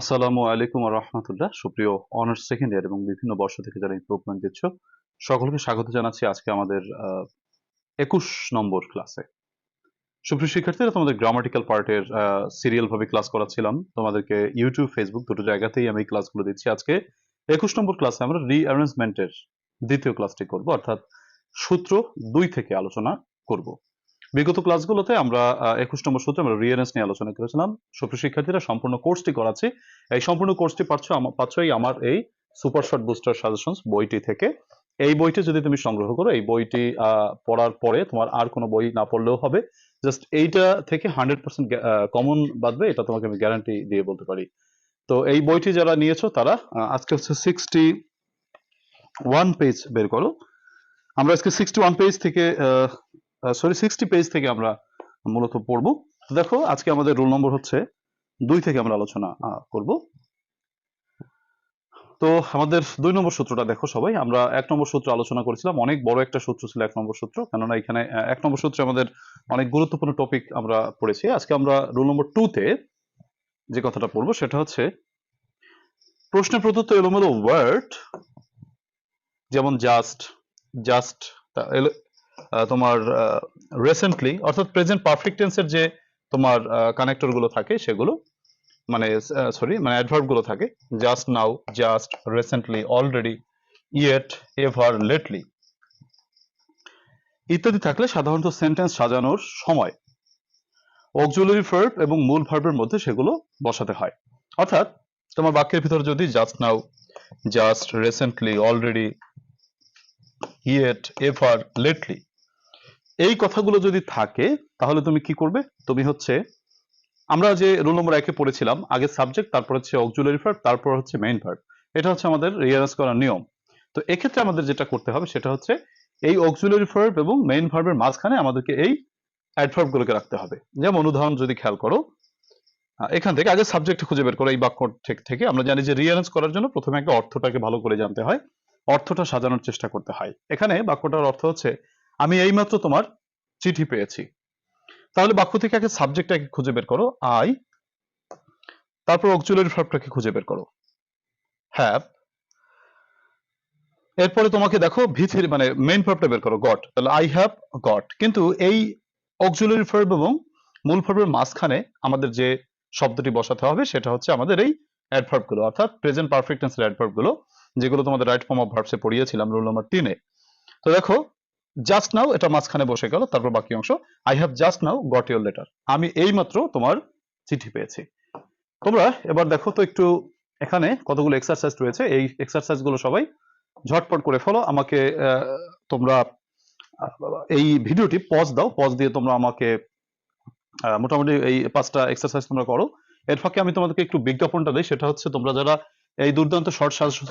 আসসালামু আলাইকুম রহমতুল্লাহ। সুপ্রিয় অনার্স সেকেন্ড ইয়ার এবং বিভিন্ন বর্ষ থেকে যারা ইমপ্রুভমেন্ট দিচ্ছ, সকলকে স্বাগত জানাচ্ছি আজকে আমাদের একুশ নম্বর ক্লাসে সুপ্রিয় শিক্ষার্থীরা, তোমাদের গ্রামাটিক্যাল পার্টের সিরিয়াল ভাবে ক্লাস করাচ্ছিলাম। তোমাদেরকে ইউটিউব ফেসবুক দুটো জায়গাতেই আমি ক্লাসগুলো দিচ্ছি আজকে। একুশ নম্বর ক্লাসে আমরা রিঅ্যারেঞ্জমেন্টের দ্বিতীয় ক্লাসটি করব, অর্থাৎ সূত্র দুই থেকে আলোচনা করব। বিগত ক্লাসগুলোতে আমরা একুশ নম্বর সূত্রে আমরা রিয়ারেন্স নিয়ে আলোচনা করেছিলাম। সুপ্রিয় শিক্ষার্থীরা, সম্পূর্ণ কোর্সটি করাচ্ছি। এই সম্পূর্ণ কোর্সটি পাচ্ছ পাচ্ছই আমার এই সুপার বুস্টার সাজেশনস বইটি থেকে। এই বইটি যদি তুমি সংগ্রহ করো, এই বইটি পড়ার পরে তোমার আর কোনো বই না পড়লেও হবে। জাস্ট এইটা থেকে হান্ড্রেড পার্সেন্ট কমন বাঁধবে এটা তোমাকে আমি গ্যারান্টি দিয়ে বলতে পারি। তো এই বইটি যারা নিয়েছো তারা আজকে হচ্ছে সিক্সটি ওয়ান পেজ বের করো। আমরা আজকে সিক্সটি ওয়ান পেজ থেকে সরি সিক্সটি পেজ থেকে আমরা মূলত পড়ব। দেখো, আজকে আমাদের রোল নম্বর হচ্ছে দুই থেকে আমরা আলোচনা করব। তো আমাদের দুই নম্বর সূত্রটা দেখো সবাই, আমরা এক নম্বর সূত্র আলোচনা করেছিলাম, অনেক বড় একটা সূত্র ছিল এক নম্বর সূত্র, কেননা এখানে এক নম্বর সূত্রে আমাদের অনেক গুরুত্বপূর্ণ টপিক আমরা পড়েছি। আজকে আমরা রোল নম্বর টুতে যে কথাটা পড়ব, সেটা হচ্ছে, প্রশ্নে প্রদত্ত এলোমেলো ওয়ার্ড যেমন জাস্ট জাস্ট তোমার রিসেন্টলি অর্থাৎ প্রেজেন্ট পারফেক্ট টেন্সের যে তোমার কানেক্টরগুলো থাকে সেগুলো মানে সরি মানে অ্যাডভার্বগুলো থাকে just now just recently already yet ever lately ইত্যাদি থাকলে সাধারণত সেন্টেন্স সাজানোর সময় অক্সুলারি ভার্ব এবং মূল ভার্বের মধ্যে সেগুলো বসাতে হয়। অর্থাৎ তোমার বাক্যের ভিতরে যদি just now just recently already yet ever lately এই কথাগুলো যদি থাকে, তাহলে তুমি কি করবে? তুমি হচ্ছে, আমরা যে রোল নম্বর একে পড়েছিলাম, আগে সাবজেক্ট তারপর হচ্ছে অক্সুলারি ভার্ব তারপর হচ্ছে মেইন ভার্ব এটা হচ্ছে আমাদের রিয়ারেন্স করার নিয়ম। তো এক্ষেত্রে আমাদের যেটা করতে হবে, সেটা হচ্ছে এই অক্সুলারি ভার্ব এবং মেইন ভার্বের মাঝখানে আমাদেরকে এই অ্যাডভার্ব গুলোকে রাখতে হবে। যেমন উদাহরণ যদি খেয়াল করো এখান থেকে আগে সাবজেক্ট খুঁজে বের করো, এই বাক্য থেকে। আমরা জানি যে রিয়ারেন্স করার জন্য প্রথমে একটা অর্থটাকে ভালো করে জানতে হয়। অর্থটা সাজানোর চেষ্টা করতে হয়। এখানে বাক্যটার অর্থ হচ্ছে, আমি এইমাত্র তোমার চিঠি পেয়েছি। তাহলে বাক্য থেকে আগে সাবজেক্টটাকে খুঁজে বের করো আই তারপর অক্সুলারি ভার্বটাকে খুঁজে বের করো। হ্যাভ এরপরে তোমাকে দেখো ভিথির মানে মেইন ভার্বটা বের করো গট তাহলে আই হ্যাভ গট কিন্তু এই অক্সুলারি ভার্ব এবং মূল ভার্বের মাঝখানে আমাদের যে শব্দটি বসাতে হবে, সেটা হচ্ছে আমাদের এই অ্যাডভার্বগুলো অর্থাৎ প্রেজেন্ট পারফেক্ট টেন্সের অ্যাডভার্বগুলো যেগুলো তোমাদের রাইট ফর্ম অফ ভার্বসে পড়িয়েছিলাম রোল নাম্বার তিনে তো দেখো জাস্ট নাও এটা মাঝখানে বসে গেল, তারপর বাকি অংশ। I have just now got your letter আমি এই মাত্র তোমার চিঠি পেয়েছি। তোমরা এবার দেখো তো একটু এখানে কতগুলো এক্সারসাইজ রয়েছে। এই এক্সারসাইজগুলো সবাই ঝটপট করে ফলো আমাকে তোমরা এই ভিডিওটি পজ দাও। পজ দিয়ে তোমরা আমাকে মোটামুটি এই পাঁচটা এক্সারসাইজ তোমরা করো। এর ফাঁকে আমি তোমাদেরকে একটু বিজ্ঞাপনটা দিই। সেটা হচ্ছে তোমরা যারা এই দুর্দান্ত শর্ট সাজেশন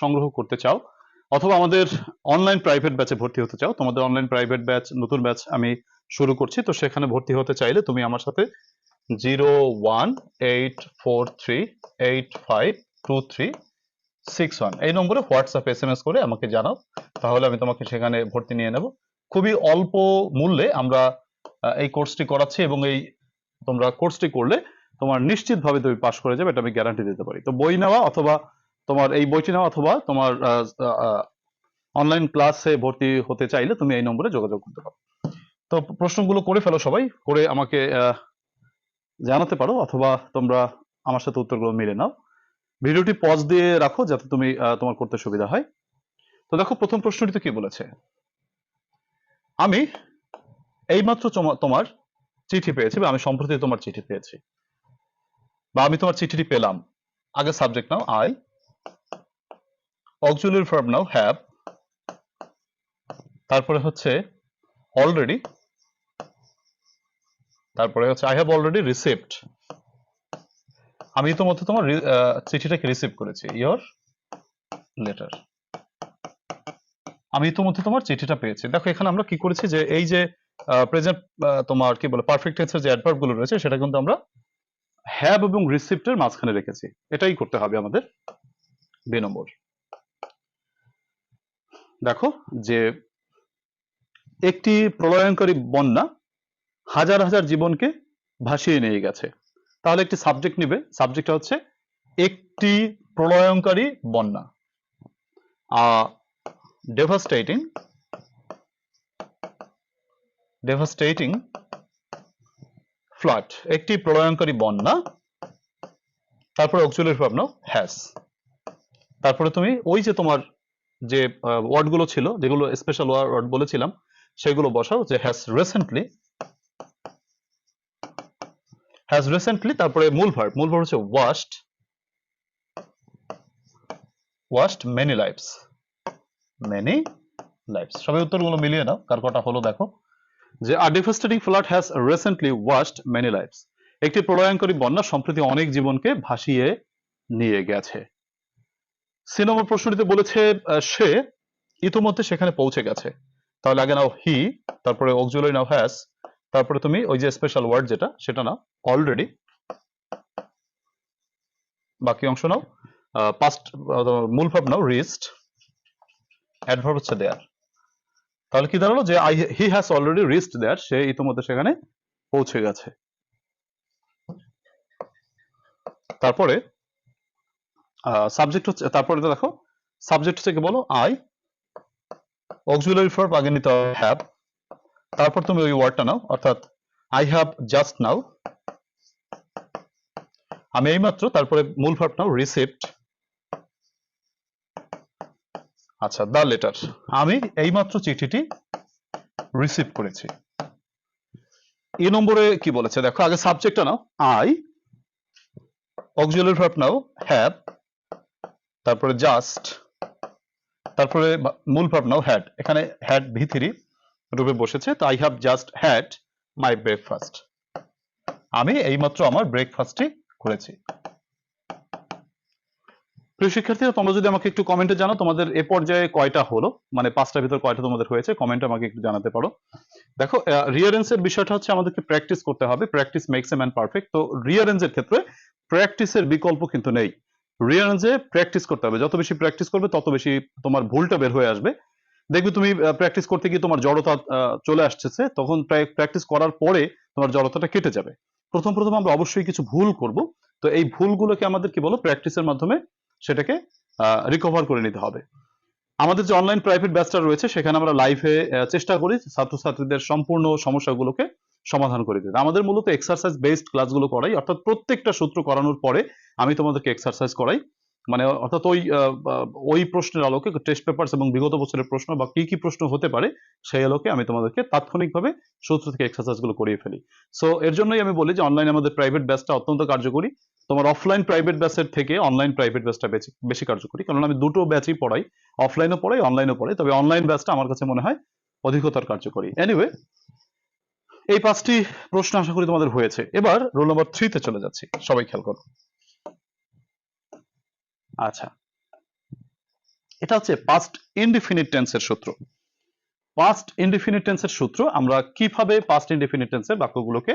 সংগ্রহ করতে চাও, অথবা আমাদের অনলাইন প্রাইভেট ব্যাচে ভর্তি হতে চাও, তোমাদের অনলাইন প্রাইভেট ব্যাচ নতুন ব্যাচ আমি শুরু করছি, তো সেখানে ভর্তি হতে চাইলে তুমি আমার সাথে zero one eight four three eight five two three six one এই নম্বরে হোয়াটসঅ্যাপ এস এম এস করে আমাকে জানাও, তাহলে আমি তোমাকে সেখানে ভর্তি নিয়ে নেব। খুবই অল্প মূল্যে আমরা এই কোর্সটি করাচ্ছি এবং এই তোমরা কোর্সটি করলে তোমার নিশ্চিতভাবে তুমি পাশ করে যাবে, এটা আমি গ্যারান্টি দিতে পারি। তো বই নেওয়া অথবা তোমার এই বইটি নেওয়া অথবা তোমার অনলাইন ক্লাসে ভর্তি হতে চাইলে তুমি এই নম্বরে যোগাযোগ করতে পারো। তো প্রশ্নগুলো করে ফেলো সবাই, করে আমাকে জানাতে পারো অথবা তোমরা আমার সাথে উত্তরগুলো মিলে নাও। ভিডিওটি পজ দিয়ে রাখো যাতে তুমি তোমার করতে সুবিধা হয়। তো দেখো, প্রথম প্রশ্নটিতে কি বলেছে? আমি এইমাত্র তোমার চিঠি পেয়েছি বা আমি সম্প্রতি তোমার চিঠি পেয়েছি। বা আমি তোমার চিঠিটি পেলাম। আগে সাবজেক্ট নাও আই অক্সিলারি ভার্ব নাও হ্যাভ তারপরে হচ্ছে অলরেডি তারপরে হচ্ছে আই হ্যাভ অলরেডি রিসিভড আমি ইতোমধ্যে তোমার চিঠিটাকে রিসিভ করেছি ইয়োর লেটার আমি ইতোমধ্যে তোমার চিঠিটা পেয়েছি। দেখো, এখানে আমরা কি করেছি যে এই যে প্রেজেন্ট তোমার কি বলে পারফেক্ট টেন্সের যে অ্যাডভার্বগুলো রয়েছে, সেটা কিন্তু আমরা হ্যাভ এবং রিসিপ্টের মাঝখানে রেখেছি। এটাই করতে হবে আমাদের বে নম্বর। দেখো যে একটি প্রলয়ঙ্করী বন্যা হাজার হাজার জীবনকে ভাসিয়ে নিয়ে গেছে। তাহলে একটি সাবজেক্ট নিবে। সাবজেক্টটা হচ্ছে একটি প্রলয়ঙ্কারী বন্যা। ডেভাস্টেটিং ডেভাস্টেটিং ফ্লাড একটি প্রলয়ঙ্কারী বন্যা, তারপরে অক্সিলারি ভার্ব নাও হ্যাজ তারপরে তুমি ওই যে তোমার যে ওয়ার্ডগুলো ছিল, যেগুলো স্পেশাল ওয়ার্ড বলেছিলাম, সেগুলো বসাও যে হ্যাজ রিসেন্টলি হ্যাজ রিসেন্টলি তারপরে মূল ভার্ব মূল ভার্ব হচ্ছে washed washed many lifes many lifes সবাই উত্তরগুলো মিলিয়ে নাও, কার কটা হলো দেখো। যে a devastating flood has recently washed many lives একটি প্রলয়ঙ্করী বন্যা সম্প্রতি অনেক জীবনকে ভাসিয়ে নিয়ে গেছে। সি নম্বর প্রশ্নটিতে বলেছে সে ইতোমধ্যে সেখানে পৌঁছে গেছে। তাহলে আগে নাও হি তারপরে অক্সুয়ারি নাও হ্যাজ তারপরে তুমি ওই যে স্পেশাল ওয়ার্ড যেটা, সেটা নাও অলরেডি বাকি অংশ নাও। পাস্ট মূল ভাব নাও রিস্ট অ্যাডভার্ব হচ্ছে দেয়ার তাহলে কি দাঁড়াল যে I he has already reached there সে ইতোমধ্যে সেখানে পৌঁছে গেছে। তারপরে সাবজেক্ট হচ্ছে, তারপরে দেখো সাবজেক্ট কি বলো? আই অক্সিলারি ভার্ব আগে নিতে হবে হ্যাভ তারপর তুমি ওই ওয়ার্ডটা নাও, অর্থাৎ আই হ্যাভ জাস্ট নাও আমি এইমাত্র তারপরে মূল ভার্ব নাও রিসিভড আচ্ছা দা লেটার আমি এইমাত্র চিঠিটি রিসিভ করেছি। এই নম্বরে কি বলেছে? দেখো, আগে সাবজেক্টটা নাও। আই অক্সিলারি ভার্ব নাও হ্যাভ তারপরে জাস্ট তারপরে মূল ভার্ব নাও হ্যাড এখানে হ্যাড ভি থ্রি রূপে বসেছে। তো I have just had my breakfast আমি এইমাত্র আমার ব্রেকফাস্টটি করেছি। প্রিয় শিক্ষার্থীরা তোমরা যদি আমাকে একটু কমেন্টে জানো, তোমাদের এ পর্যায়ে কয়টা হলো? মানে পাঁচটার ভিতর কয়টা তোমাদের হয়েছে? কমেন্টে আমাকে একটু জানাতে পারো। দেখো রিয়ারেন্স এর বিষয়টা হচ্ছে আমাদেরকে প্র্যাকটিস করতে হবে। Practice makes a man perfect তো রিয়ারেন্স এর ক্ষেত্রে প্র্যাকটিসের বিকল্প কিন্তু নেই। রিয়ারেন্সে প্র্যাকটিস করতে হবে। যত বেশি প্র্যাকটিস করবে, তত বেশি তোমার ভুলটা বের হয়ে আসবে। দেখবে তুমি প্র্যাকটিস করতে গিয়ে তোমার জড়তা চলে আসছে তখন প্র্যাকটিস করার পরে তোমার জড়তাটা কেটে যাবে। প্রথম প্রথম আমরা অবশ্যই কিছু ভুল করব। তো এই ভুলগুলোকে আমাদের কি বলো? প্র্যাকটিসের মাধ্যমে সেটাকে রিকভার করে নিতে হবে। আমাদের যে অনলাইন প্রাইভেট ব্যাচটা রয়েছে, সেখানে আমরা লাইভে চেষ্টা করি ছাত্রছাত্রীদের সম্পূর্ণ সমস্যাগুলোকে সমাধান করে দিতে। আমাদের মূলত এক্সারসাইজ বেসড ক্লাসগুলো করাই, অর্থাৎ প্রত্যেকটা সূত্র করানোর পরে আমি তোমাদেরকে এক্সারসাইজ করাই। মানে অর্থাৎ ওই ওই প্রশ্নের আলোকে টেস্ট পেপারস এবং বিগত বছরের প্রশ্ন বা কি কি প্রশ্ন হতে পারে সেই আলোকে আমি তোমাদেরকে তাৎক্ষণিকভাবে সূত্র থেকে এক্সারসাইজগুলো করিয়ে ফেলি। সো এর জন্যই আমি বলি যে অনলাইন আমাদের প্রাইভেট ব্যাচটা অত্যন্ত কার্যকরী। তোমার অফলাইন প্রাইভেট ব্যাচের থেকে অনলাইন প্রাইভেট ব্যাচটা বেশি বেশি কার্যকরী। কারণ আমি দুটো ব্যাচই পড়াই অফলাইনও পড়াই অনলাইনও পড়াই। তবে অনলাইন ব্যাচটা আমার কাছে মনে হয় অধিকতর কার্যকরী। এনিওয়ে এই পাঁচটি প্রশ্ন আশা করি তোমাদের হয়েছে। এবার রোল নম্বর থ্রিতে চলে যাচ্ছি। সবাই খেয়াল করো। আচ্ছা। এটা হচ্ছে পাস্ট ইনডিফিনিট টেন্সের সূত্র। পাস্ট ইনডিফিনিট টেন্সের সূত্র আমরা কীভাবে পাস্ট ইনডিফিনিট টেন্সের বাক্যগুলোকে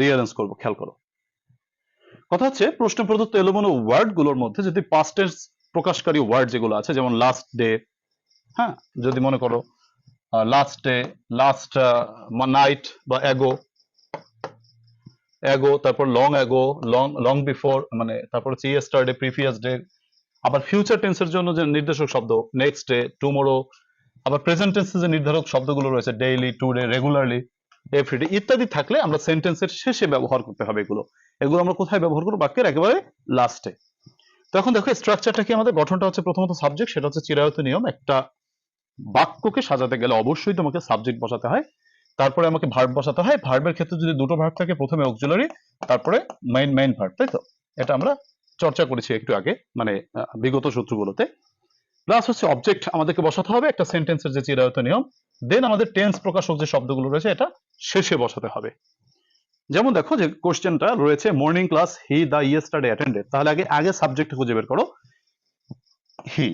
রিয়ারেঞ্জ করব? খেয়াল করো। কথা হচ্ছে, প্রশ্ন প্রদত্ত এলোমেলো ওয়ার্ডগুলোর মধ্যে যদি পাস্ট টেন্স প্রকাশকারী ওয়ার্ড যেগুলো আছে, যেমন লাস্ট ডে হ্যাঁ? যদি মনে করো লাস্ট ডে লাস্ট নাইট বা এগো এগো তারপর long ago long long before মানে তারপর হচ্ছে ইয়েস্টারডে প্রিভিয়াস ডে আবার ফিউচার টেন্সের জন্য যে নির্দেশক শব্দ নেক্সট ডে টুমোরো আবার প্রেজেন্ট টেন্সের যে নির্ধারক শব্দগুলো রয়েছে ডেইলি টুডে রেগুলারলি এভরিডে ইত্যাদি থাকলে আমরা সেন্টেন্সের শেষে ব্যবহার করতে হবে এগুলো। এগুলো আমরা কোথায় ব্যবহার করব? বাক্যের একেবারে লাস্টে তো এখন দেখো স্ট্রাকচারটা কি আমাদের? গঠনটা হচ্ছে প্রথমত সাবজেক্ট সেটা হচ্ছে চিরায়ত নিয়ম। একটা বাক্যকে সাজাতে গেলে অবশ্যই তোমাকে সাবজেক্ট বসাতে হয়। তারপরে আমাকে ভার্ব বসাতে হয়। ভার্বের ক্ষেত্রে যদি দুটো ভার্ব থাকে, প্রথমে অক্সিলারি তারপরে মেইন মেইন ভার্ব তাই তো? এটা আমরা চর্চা করেছি একটু আগে মানে বিগত সূত্রগুলোতে প্লাস হচ্ছে অবজেক্ট আমাদেরকে বসাতে হবে, একটা সেন্টেন্সের যে চিরায়ত নিয়ম। দেন আমাদের টেন্স প্রকাশক যে শব্দগুলো রয়েছে, এটা শেষে বসাতে হবে। যেমন দেখো যে কোশ্চেনটা রয়েছে morning class he the yesterday attended তাহলে আগে আগে সাবজেক্ট খুঁজে বের করো। হি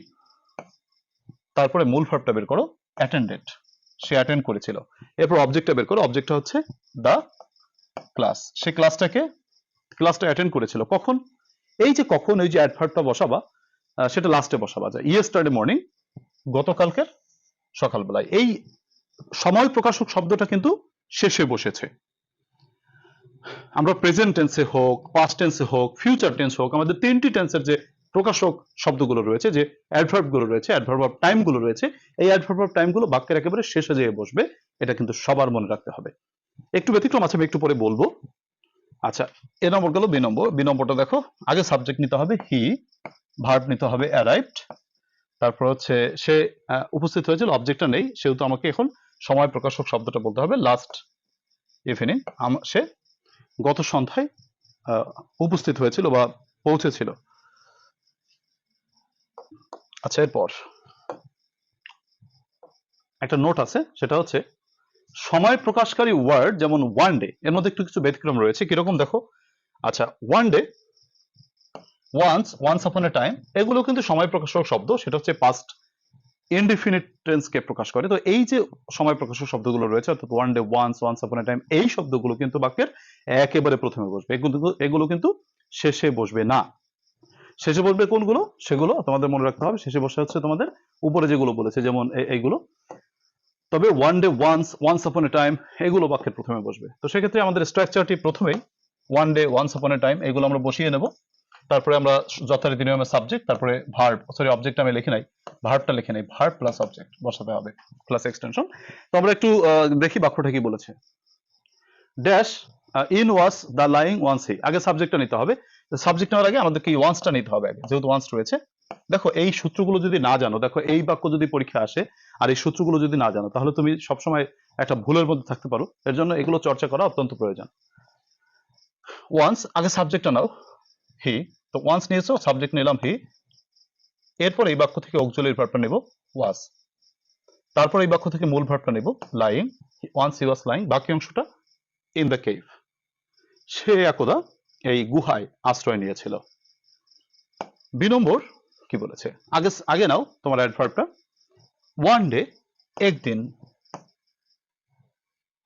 তারপরে মূল ভার্বটা বের করো অ্যাটেন্ডেড সে অ্যাটেন্ড করেছিল। এরপর অবজেক্টটা বের করো অবজেক্টটা হচ্ছে দা ক্লাস সে ক্লাসটাকে ক্লাসটা অ্যাটেন্ড করেছিল। কখন? এই যে কখন ওই যে অ্যাডভার্বটা বসাবা সেটা লাস্টে বসাবা যায় ইয়েস্টারডে মর্নিং গতকালকের সকালবেলায়। এই সময় প্রকাশক শব্দটা কিন্তু শেষে বসেছে। আমরা প্রেজেন্ট টেন্সে হোক পাস্ট টেন্সে হোক ফিউচার টেন্স হোক, আমাদের তিনটি টেন্সের যে প্রকাশক শব্দগুলো রয়েছে, যে অ্যাডভার্বগুলো রয়েছে অ্যাডভার্ব অফ টাইমগুলো রয়েছে, এই অ্যাডভার্ব অফ টাইমগুলো বাক্যের একেবারে শেষে যেয়ে বসবে, এটা কিন্তু সবার মনে রাখতে হবে। একটু ব্যতিক্রম আছে, আমি একটু পরে বলব। আচ্ছা এ নম্বর গেল বি নম্বর। নম্বরটা দেখো, আগে সাবজেক্ট নিতে হবে হি ভার্ব নিতে হবে অ্যারাইভড তারপর হচ্ছে সে উপস্থিত হয়েছিল অবজেক্টটা নেই, সেহেতু আমাকে এখন সময় প্রকাশক শব্দটা বলতে হবে লাস্ট ইভিনিং সে গত সন্ধ্যায় উপস্থিত হয়েছিল বা পৌঁছেছিল। আচ্ছা এরপর একটা নোট আছে, সেটা হচ্ছে সময় প্রকাশকারী ওয়ার্ড যেমন ওয়ান ডে এর মধ্যে একটু কিছু ব্যতিক্রম রয়েছে, কীরকম দেখো? আচ্ছা one day once once upon এ টাইম এগুলো কিন্তু সময় প্রকাশক শব্দ, সেটা হচ্ছে পাস্ট ইনডিফিনিট টেন্সকে প্রকাশ করে। তো এই যে সময় প্রকাশক শব্দগুলো রয়েছে, অর্থাৎ one day once once upon এ টাইম এই শব্দগুলো কিন্তু বাক্যের একেবারে প্রথমে বসবে। এগুলো কিন্তু শেষে বসবে না। শেষে বসবে কোনগুলো? সেগুলো তোমাদের মনে রাখতে হবে। শেষে বসে হচ্ছে তোমাদের উপরে যেগুলো বলেছে, যেমন এইগুলো। তবে one day once once upon এ টাইম এগুলো বাক্যের প্রথমে বসবে। তো সেক্ষেত্রে আমাদের স্ট্রাকচারটি প্রথমেই ওয়ান ডে ওয়ান্স আপন এ টাইম এগুলো আমরা বসিয়ে নেব। তারপরে আমরা যথারীতি নিয়মে সাবজেক্ট তারপরে ভার্ব সরি অবজেক্ট আমি লিখি নাই ভার্বটা লিখে নাই ভার্ব প্লাস অবজেক্ট বসাতে হবে প্লাস এক্সটেনশন তো আমরা একটু দেখি বাক্যটা কি বলেছে। Dash in was the lying once he আগে সাবজেক্টটা নিতে হবে। সাবজেক্ট নেওয়ার আগে আমাদেরকে ওয়ান্সটা নিতে হবে আগে, যেহেতু ওয়ান্স রয়েছে। দেখো, এই সূত্রগুলো যদি না জানো, দেখো, এই বাক্য যদি পরীক্ষা আসে আর এই সূত্রগুলো যদি না জানো, তাহলে তুমি সবসময় একটা ভুলের মধ্যে থাকতে পারো। এর জন্য এগুলো চর্চা করা অত্যন্ত প্রয়োজন। ওয়ান্স আগে সাবজেক্টটা নাও। হি তো ওয়ান্স নিয়েছো সাবজেক্ট নিলাম হি এরপর এই বাক্য থেকে অক্সিলারি ভার্বটা নেব ওয়াস তারপর এই বাক্য থেকে মূল ভার্বটা নেব lying once he was lying বাকি অংশটা ইন দ্য কেভ সে একদা এই গুহায় আশ্রয় নিয়েছিল। বি নম্বর কি বলেছে? আগে আগে নাও তোমার অ্যাডভার্বটা ওয়ান ডে একদিন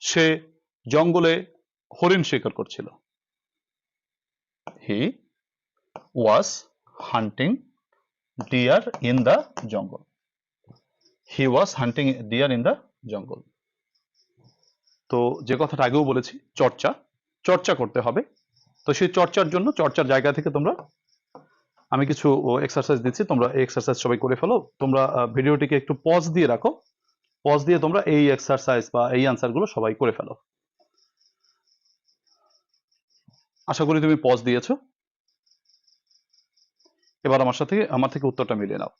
সে জঙ্গলে হরিণ শিকার করছিল। He was hunting deer in the jungle he was hunting deer in the jungle তো যে কথাটা আগেও বলেছি, চর্চা। চর্চা করতে হবে। তো সেই চর্চার জন্য, চর্চার জায়গা থেকে তোমরা আমি কিছু এক্সারসাইজ দিচ্ছি তোমরা এই এক্সারসাইজ সবাই করে ফেলো। তোমরা ভিডিওটিকে একটু পজ দিয়ে রাখো। পজ দিয়ে তোমরা এই এক্সারসাইজ বা এই আনসারগুলো সবাই করে ফেলো। আশা করি তুমি পজ দিয়েছ। এবার আমার সাথে, আমার থেকে উত্তরটা মিলিয়ে নাও।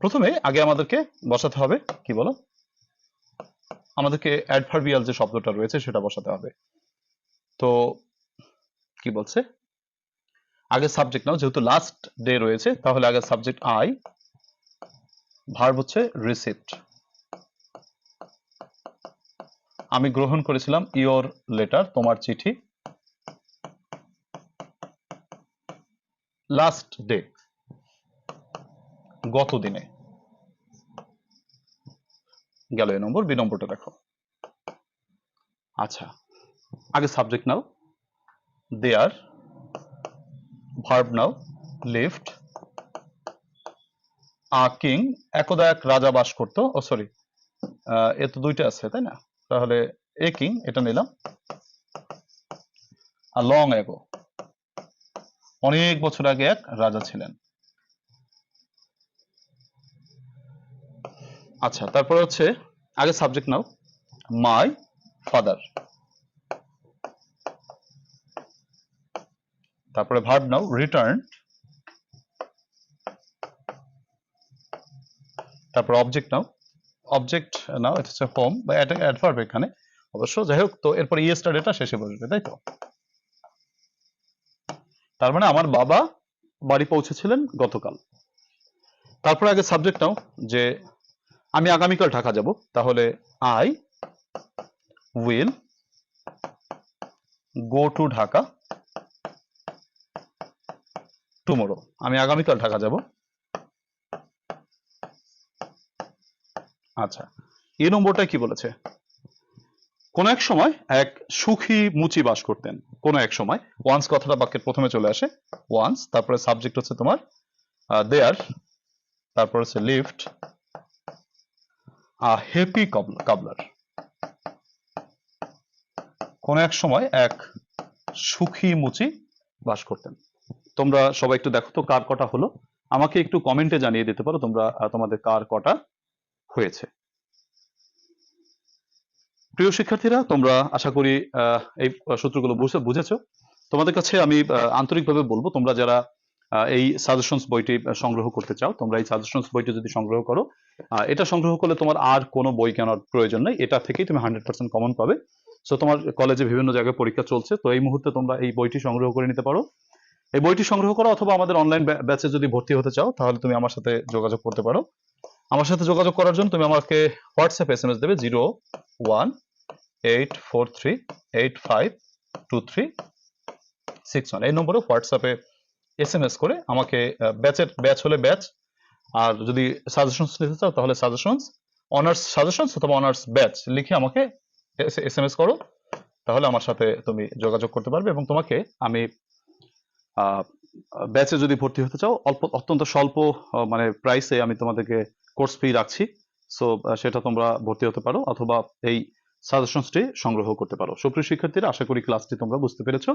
প্রথমে আগে আমাদেরকে বসাতে হবে, কি বলো? আমাদেরকে অ্যাডভার্বিয়াল যে শব্দটা রয়েছে সেটা বসাতে হবে। তো, কি বলছে? আগে সাবজেক্ট নাও, যেহেতু লাস্ট ডে রয়েছে, তাহলে আগে সাবজেক্ট আই ভার্ব হচ্ছে রিসিপ্ট আমি গ্রহণ করেছিলাম ইওর লেটার তোমার চিঠি লাস্ট ডে গত দিনে। গেল এই নম্বর, বি নম্বরটা দেখো। আচ্ছা আগে subject now there verb now, lift, a king একদা এক রাজা বাস করতো, ও সরি এ তো দুইটা আছে, তাই না? তাহলে এ কিং, এটা নিলাম আর লং এগো, অনেক বছর আগে এক রাজা ছিলেন। আচ্ছা তারপর হচ্ছে, আগে সাবজেক্ট নাও মাই ফাদার তারপরে ভার্ব নাও রিটার্ন তারপর অবজেক্ট নাও অবজেক্ট নাও, এটা হচ্ছে হোম বা অ্যাডভার্ব এখানে, অবশ্য যাই হোক, তো এরপর ইয়েস্টার এটা শেষে বসবে, তাই তো? তার মানে আমার বাবা বাড়ি পৌঁছেছিলেন গতকাল। তারপরে আগে সাবজেক্ট নাও, যে আমি আগামীকাল ঢাকা যাব, তাহলে I will go to Dhaka tomorrow আমি আগামীকাল ঢাকা যাব। আচ্ছা এই নম্বরটা কি বলেছে? কোন এক সময় এক সুখী মুচি বাস করতেন। কোন এক সময়। ওয়ান্স কথাটা বাক্যের প্রথমে চলে আসে। ওয়ান্স তারপরে সাবজেক্ট হচ্ছে তোমার দেয়ার তারপর হচ্ছে লিফট আ হ্যাপি কাবলার কোন এক সময় এক সুখী মুচি বাস করতেন। তোমরা সবাই একটু দেখো তো কার কটা হলো। আমাকে একটু কমেন্টে জানিয়ে দিতে পারো তোমরা তোমাদের কার কটা হয়েছে। প্রিয় শিক্ষার্থীরা, তোমরা আশা করি এই সূত্রগুলো বুঝে, বুঝেছ। তোমাদের কাছে আমি আন্তরিকভাবে বলব, তোমরা যারা এই সাজেশনস বইটি সংগ্রহ করতে চাও, তোমরা এই সাজেশনস বইটি যদি সংগ্রহ করো এটা সংগ্রহ করলে তোমার আর কোনো বই কেনার প্রয়োজন নেই। এটা থেকেই তুমি হান্ড্রেড পার্সেন্ট কমন পাবে। সো তোমার কলেজে বিভিন্ন জায়গায় পরীক্ষা চলছে, তো এই মুহূর্তে তোমরা এই বইটি সংগ্রহ করে নিতে পারো। এই বইটি সংগ্রহ করো অথবা আমাদের অনলাইন ব্যাচে যদি ভর্তি হতে চাও, তাহলে তুমি আমার সাথে যোগাযোগ করতে পারো। আমার সাথে যোগাযোগ করার জন্য তুমি আমাকে হোয়াটসঅ্যাপ এস এম এস দেবে zero one eight four three eight five two three six one এই নম্বরে হোয়াটসঅ্যাপে এস এম এস করে আমাকে ব্যাচের ব্যাচ হলে ব্যাচ আর যদি সাজেশনস নিতে চাও তাহলে সাজেশনস অনার্স সাজেশনস অথবা অনার্স ব্যাচ লিখে আমাকে এস এম এস করো। তাহলে আমার সাথে তুমি যোগাযোগ করতে পারবে এবং তোমাকে আমি ব্যাচে যদি ভর্তি হতে চাও, অল্প, অত্যন্ত স্বল্প মানে প্রাইসে আমি তোমাদেরকে কোর্স ফি রাখছি। সো সেটা তোমরা ভর্তি হতে পারো অথবা এই সাজেশনসটি সংগ্রহ করতে পারো। সুপ্রিয় শিক্ষার্থীরা, আশা করি ক্লাসটি তোমরা বুঝতে পেরেছ।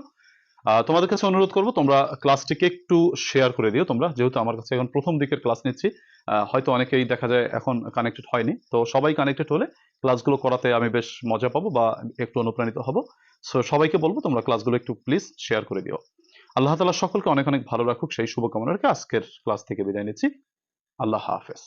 তোমাদের কাছে অনুরোধ করব, তোমরা ক্লাসটিকে একটু শেয়ার করে দিও তোমরা। যেহেতু আমার কাছে এখন প্রথম দিকের ক্লাস নিচ্ছি হয়তো অনেকেই দেখা যায় এখন কানেক্টেড হয়নি। তো সবাই কানেক্টেড হলে ক্লাসগুলো করাতে আমি বেশ মজা পাবো বা একটু অনুপ্রাণিত হব। সো সবাইকে বলব, তোমরা ক্লাসগুলো একটু প্লিজ শেয়ার করে দিও। আল্লাহ তালা সকলকে অনেক অনেক ভালো রাখুক। সেই শুভকামনা রেখে আজকের ক্লাস থেকে বিদায় নিচ্ছি। আল্লাহ হাফেজ।